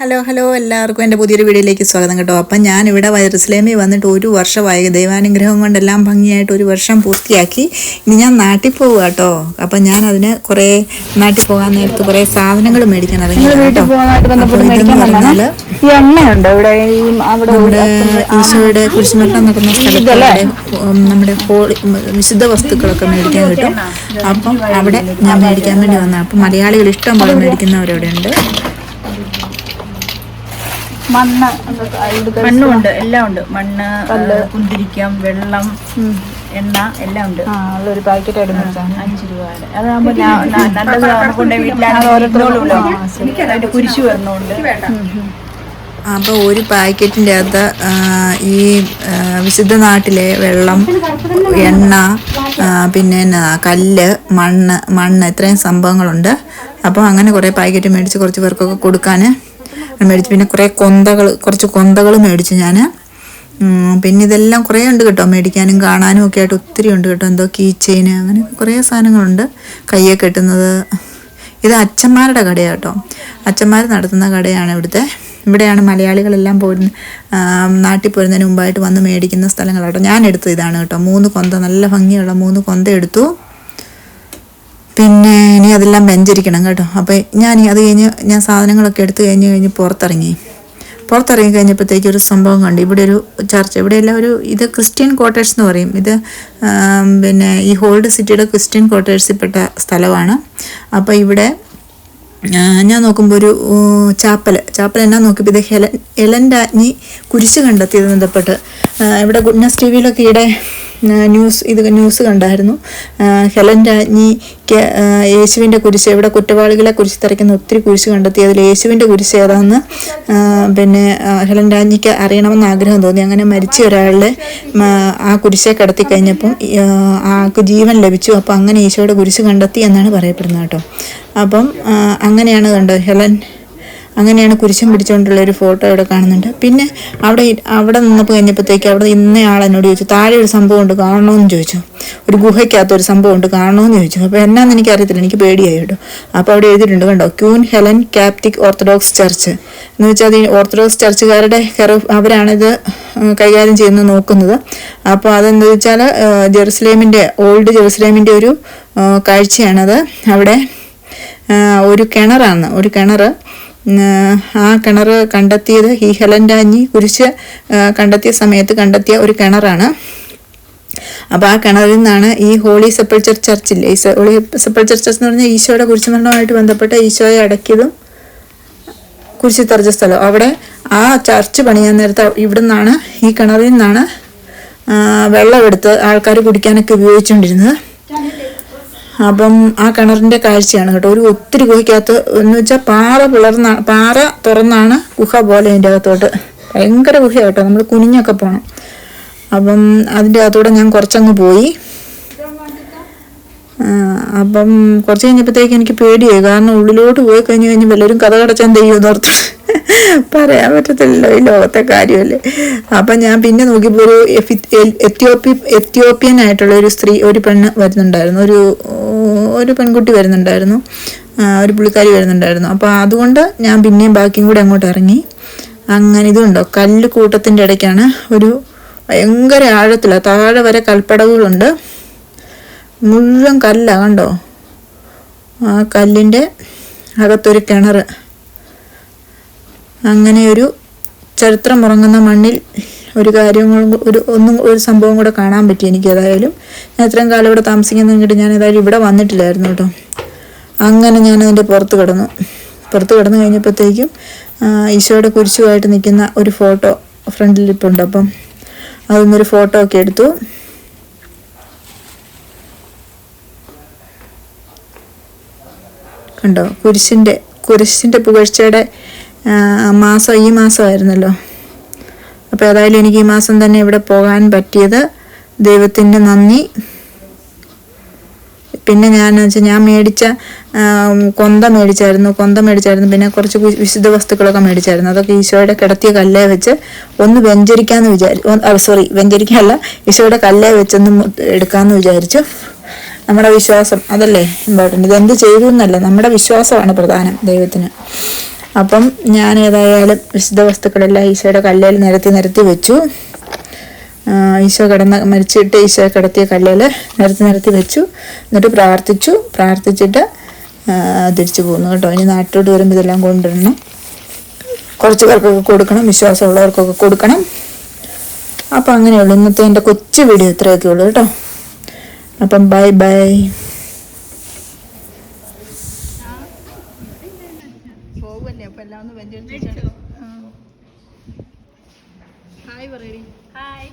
Hello hello എല്ലാവർക്കും എന്റെ പുതിയൊരു വീഡിയോയിലേക്ക് സ്വാഗതം കേട്ടോ. അപ്പം ഞാനിവിടെ വൈറസ്ലേമി വന്നിട്ട് ഒരു വർഷമായി ദൈവാനുഗ്രഹം കൊണ്ടെല്ലാം ഭംഗിയായിട്ട് ഒരു വർഷം പൂർത്തിയാക്കി. ഇനി ഞാൻ നാട്ടിൽ പോവുക കേട്ടോ. അപ്പം ഞാൻ അതിന് കുറേ നാട്ടിൽ പോകാൻ നേരത്ത് കുറേ സാധനങ്ങൾ മേടിക്കാൻ നമ്മുടെ ഈശോയുടെ കുരിശുമരണം നടക്കുന്ന സ്ഥലത്ത് നമ്മുടെ ഹോളി വിശുദ്ധ വസ്തുക്കളൊക്കെ മേടിക്കാൻ കിട്ടും. അപ്പം അവിടെ ഞാൻ മേടിക്കാൻ വേണ്ടി വന്നത്. അപ്പം മലയാളികൾ ഇഷ്ടം പോലെ മേടിക്കുന്നവരവിടെ ഉണ്ട് മണ്ണ് ഉണ്ട് എല്ലാം ഉണ്ട്. മണ്ണ് കുന്തിരിക്കം വെള്ളം എണ്ണ എല്ലാം ഉണ്ട്. ഒരു പാക്കറ്റ് അഞ്ചു രൂപ അഞ്ച് രൂപയുടെ അതാകുമ്പോ ഞാൻ- ന- നല്ലത് കൊണ്ട് വീട്ടിലാണല്ലോ അതിന്റെ കുരിശ് വരണമുണ്ട് അപ്പോൾ ഒരു പാക്കറ്റിന്റെ അകത്ത് ഈ വിശുദ്ധ നാട്ടിലെ വെള്ളം എണ്ണ പിന്നെ കല്ല് മണ്ണ് മണ്ണ് ഇത്രയും സംഭവങ്ങളുണ്ട്. അപ്പോൾ അങ്ങനെ കുറേ പാക്കറ്റ് മേടിച്ച് കുറച്ച് പേർക്കൊക്കെ കൊടുക്കാൻ മേടിച്ചു. പിന്നെ കുറേ കൊന്തകൾ കുറച്ച് കൊന്തകൾ മേടിച്ചു ഞാൻ പിന്നെ ഇതെല്ലാം കുറേ ഉണ്ട് കേട്ടോ. മേടിക്കാനും കാണാനും ഒക്കെ ആയിട്ട് ഒത്തിരി ഉണ്ട് കേട്ടോ. എന്തോ കീ ചെയിന് അങ്ങനെ കുറേ സാധനങ്ങളുണ്ട്. കയ്യെ കെട്ടുന്നത്. ഇത് അച്ഛന്മാരുടെ കടയാണ് കേട്ടോ. അച്ഛന്മാർ നടത്തുന്ന കടയാണ് ഇവിടുത്തെ. ഇവിടെയാണ് മലയാളികളെല്ലാം പോരുന്ന നാട്ടിൽ പോരുന്നതിന് മുമ്പായിട്ട് വന്ന് മേടിക്കുന്ന സ്ഥലങ്ങളാട്ടോ ഞാൻ എടുത്തത് ഇതാണ് കേട്ടോ. മൂന്ന് കൊന്ത നല്ല ഭംഗിയുള്ള മൂന്ന് കൊന്ത എടുത്തു. പിന്നെ ഇനി അതെല്ലാം വെഞ്ചരിക്കണം കേട്ടോ. അപ്പോൾ ഞാൻ അത് കഴിഞ്ഞ് ഞാൻ സാധനങ്ങളൊക്കെ എടുത്തു കഴിഞ്ഞ് കഴിഞ്ഞ് പുറത്തിറങ്ങി. പുറത്തിറങ്ങി കഴിഞ്ഞപ്പോഴത്തേക്ക് ഒരു സംഭവം കണ്ടു. ഇവിടെ ഒരു ചർച്ച ഇവിടെയെല്ലാം ഒരു ഇത് ക്രിസ്ത്യൻ ക്വാർട്ടേഴ്സ് എന്ന് പറയും. ഇത് പിന്നെ ഈ ഹോൾഡ് സിറ്റിയുടെ ക്രിസ്ത്യൻ ക്വാർട്ടേഴ്സിൽപ്പെട്ട സ്ഥലമാണ്. അപ്പോൾ ഇവിടെ ഞാൻ നോക്കുമ്പോൾ ഒരു ചാപ്പൽ ചാപ്പൽ എന്നാ നോക്കിയപ്പോൾ ഇത് ഹെലൻ എലൻ രാജ്ഞി കുരിശ് കണ്ടെത്തിയത് ബന്ധപ്പെട്ട്. ഇവിടെ ഗുഡ്നസ് ടി വിയിലൊക്കെ ഇവിടെ ന്യൂസ് ഇത് ന്യൂസ് കണ്ടായിരുന്നു. ഹെലൻ രാജ്ഞിക്ക് യേശുവിന്റെ കുരിശ് ഇവിടെ കുറ്റവാളികളെ കുരിശ് തറയ്ക്കുന്ന ഒത്തിരി കുരിശ് കണ്ടെത്തി. അതിൽ യേശുവിന്റെ കുരിശ് ഏതാണെന്ന് പിന്നെ ഹെലൻ രാജ്ഞിക്ക് അറിയണമെന്ന് ആഗ്രഹം തോന്നി. അങ്ങനെ മരിച്ച ഒരാളുടെ ആ കുരിശെ കിടത്തി കഴിഞ്ഞപ്പം ആൾക്ക് ജീവൻ ലഭിച്ചു. അപ്പോൾ അങ്ങനെ ഈശോയുടെ കുരിശ് കണ്ടെത്തി എന്നാണ് പറയപ്പെടുന്നത് കേട്ടോ. അപ്പം അങ്ങനെയാണ് കണ്ടത് ഹെലൻ അങ്ങനെയാണ് കുരിശം പിടിച്ചുകൊണ്ടുള്ള ഒരു ഫോട്ടോ ഇവിടെ കാണുന്നുണ്ട്. പിന്നെ അവിടെ അവിടെ നിന്നപ്പോൾ കഴിഞ്ഞപ്പോഴത്തേക്ക് അവിടെ ഇന്നയാൾ എന്നോട് ചോദിച്ചു താഴെ ഒരു സംഭവം ഉണ്ട് കാണണമെന്ന് ചോദിച്ചു. ഒരു ഗുഹയ്ക്കകത്ത് ഒരു സംഭവം ഉണ്ട് കാണണമെന്ന് ചോദിച്ചു. അപ്പോൾ എന്നാന്ന് എനിക്ക് അറിയത്തില്ല എനിക്ക് പേടിയായി കേട്ടോ. അപ്പോൾ അവിടെ എഴുതിയിട്ടുണ്ട് കണ്ടോ Queen Helen Coptic Orthodox Church. എന്ന് വെച്ചാൽ അത് ഓർത്തഡോക്സ് ചർച്ചുകാരുടെ കെറ അവരാണിത് കൈകാര്യം ചെയ്യുന്നത് നോക്കുന്നത്. അപ്പോൾ അതെന്താ വെച്ചാൽ ജെറുസലേമിന്റെ ഓൾഡ് ജെറുസലേമിന്റെ ഒരു കാഴ്ചയാണത്. അവിടെ ഒരു കിണറാണ് ഒരു കിണർ ആ കിണർ കണ്ടെത്തിയത് ഈ ഹെലൻ രാഞ്ഞി കുരിശ് കണ്ടെത്തിയ സമയത്ത് കണ്ടെത്തിയ ഒരു കിണറാണ്. അപ്പോൾ ആ കിണറിൽ നിന്നാണ് ഈ ഹോളി സെപ്പൾച്ചർ ചർച്ചില്ലേ ഈ ഹോളി സെപ്പൾച്ചർ ചർച്ച് എന്ന് പറഞ്ഞാൽ ഈശോയുടെ കുരിശുമരണവുമായിട്ട് ബന്ധപ്പെട്ട ഈശോയെ അടക്കിയതും കുരിശി തെറിച്ച സ്ഥലം. അവിടെ ആ ചർച്ച് പണിയാൻ നേരത്തെ ഇവിടെ നിന്നാണ് ഈ കിണറിൽ നിന്നാണ് വെള്ളമെടുത്ത് ആൾക്കാർ കുടിക്കാനൊക്കെ ഉപയോഗിച്ചുകൊണ്ടിരുന്നത്. അപ്പം ആ കിണറിന്റെ കാഴ്ചയാണ് കേട്ടോ. ഒരു ഒത്തിരി ഗുഹയ്ക്കകത്ത് എന്ന് വെച്ചാൽ പാറ പിളർന്ന പാറ തുറന്നാണ് ഗുഹ പോലെ അതിന്റെ അകത്തോട്ട്. ഭയങ്കര ഗുഹ കേട്ടോ. നമ്മൾ കുനിഞ്ഞൊക്കെ പോകണം അപ്പം അതിന്റെ അകത്തൂടെ ഞാൻ കുറച്ചങ്ങ് പോയി. അപ്പം കുറച്ച് കഴിഞ്ഞപ്പോഴത്തേക്ക് എനിക്ക് പേടിയായി. കാരണം ഉള്ളിലോട്ട് പോയി കഴിഞ്ഞ് കഴിഞ്ഞ് വല്ലവരും കഥ കടച്ചാൻ തെയ്യുമെന്ന് ഓർത്ത് പറയാൻ പറ്റത്തില്ലല്ലോ ഈ ലോകത്തെ കാര്യമല്ലേ. അപ്പം ഞാൻ പിന്നെ നോക്കിയപ്പോൾ ഒരു എത്യോപ്യ എത്യോപ്യൻ ആയിട്ടുള്ള ഒരു സ്ത്രീ ഒരു പെണ്ണ് വരുന്നുണ്ടായിരുന്നു. ഒരു ഒരു പെൺകുട്ടി വരുന്നുണ്ടായിരുന്നു. ഒരു പുള്ളിക്കാരി വരുന്നുണ്ടായിരുന്നു. അപ്പോൾ അതുകൊണ്ട് ഞാൻ പിന്നെയും ബാക്കിയും കൂടി അങ്ങോട്ട് ഇറങ്ങി. അങ്ങനെ ഇതുണ്ടോ? കല്ല് കൂട്ടത്തിന്റെ ഇടയ്ക്കാണ് ഒരു ഭയങ്കര ആഴത്തിലാണ് താഴെ വരെ കൽപ്പടവുകളുണ്ട്. മുഴുവൻ കല്ല കണ്ടോ? ആ കല്ലിന്റെ അകത്തൊരു കിണർ അങ്ങനെ ഒരു ചരിത്രം ഉറങ്ങുന്ന മണ്ണിൽ ഒരു കാര്യങ്ങളും ഒരു ഒന്നും ഒരു സംഭവം കൂടെ കാണാൻ പറ്റി എനിക്ക് ഏതായാലും ഞാൻ ഇത്രയും കാലം ഇവിടെ താമസിക്കുന്നെങ്കിൽ ഞാൻ ഏതായാലും ഇവിടെ വന്നിട്ടില്ലായിരുന്നു കേട്ടോ. അങ്ങനെ ഞാൻ അതിന്റെ പുറത്ത് കിടന്നു. പുറത്ത് കിടന്നു കഴിഞ്ഞപ്പോഴത്തേക്കും ഈശോയുടെ കുരിശുമായിട്ട് നിൽക്കുന്ന ഒരു ഫോട്ടോ ഫ്രണ്ടിൽ ഇപ്പോൾ ഉണ്ട്. അപ്പം അതൊന്നൊരു ഫോട്ടോ ഒക്കെ എടുത്തു. കണ്ടോ? കുരിശിന്റെ കുരിശിന്റെ പുകഴ്ചയുടെ മാസം ഈ മാസമായിരുന്നല്ലോ. അപ്പോൾ ഏതായാലും എനിക്ക് ഈ മാസം തന്നെ ഇവിടെ പോകാൻ പറ്റിയത് ദൈവത്തിന്റെ നന്ദി. പിന്നെ ഞാൻ വെച്ചാൽ ഞാൻ മേടിച്ച കൊന്ത മേടിച്ചായിരുന്നു. കൊന്ത മേടിച്ചായിരുന്നു. പിന്നെ കുറച്ച് വിശുദ്ധ വസ്തുക്കളൊക്കെ മേടിച്ചായിരുന്നു. അതൊക്കെ ഈശോയുടെ കിടത്തിയ കല്ലേ വെച്ച് ഒന്ന് വെഞ്ചരിക്കാമെന്ന് വിചാരിച്ചു സോറി വെഞ്ചരിക്കാനല്ല ഈശോയുടെ കല്ലേ വെച്ചൊന്ന് എടുക്കാമെന്ന് വിചാരിച്ചു. നമ്മുടെ വിശ്വാസം അതല്ലേ ഇമ്പോർട്ടന്റ് ഇതെന്ത് ചെയ്തു എന്നല്ല നമ്മുടെ വിശ്വാസമാണ് പ്രധാനം ദൈവത്തിന്. അപ്പം ഞാൻ ഏതായാലും വിശുദ്ധ വസ്തുക്കളെല്ലാം ഈശോയുടെ കല്ലേൽ നിരത്തി നിരത്തി വെച്ചു. ഈശോ കിടന്ന മരിച്ചിട്ട് ഈശോ കിടത്തിയ കല്ലേൽ നിരത്തി നിരത്തി വെച്ചു. എന്നിട്ട് പ്രാർത്ഥിച്ചു. പ്രാർത്ഥിച്ചിട്ട് തിരിച്ചു പോകുന്നു കേട്ടോ. ഇനി നാട്ടിലോട്ട് വരുമ്പോൾ ഇതെല്ലാം കൊണ്ടുവരണം. കുറച്ച് പേർക്കൊക്കെ കൊടുക്കണം. വിശ്വാസമുള്ളവർക്കൊക്കെ കൊടുക്കണം. അപ്പം അങ്ങനെയുള്ളൂ. ഇന്നത്തെ എന്റെ കൊച്ചു വീഡിയോ ഇത്രയൊക്കെ ഉള്ളൂ കേട്ടോ. അപ്പം ബൈ ബൈ. പോവല്ലേ അപ്പൊ എല്ലാം ഒന്ന് വെഞ്ചരിച്ചു ഹായ് പറയടി. ഹായ്.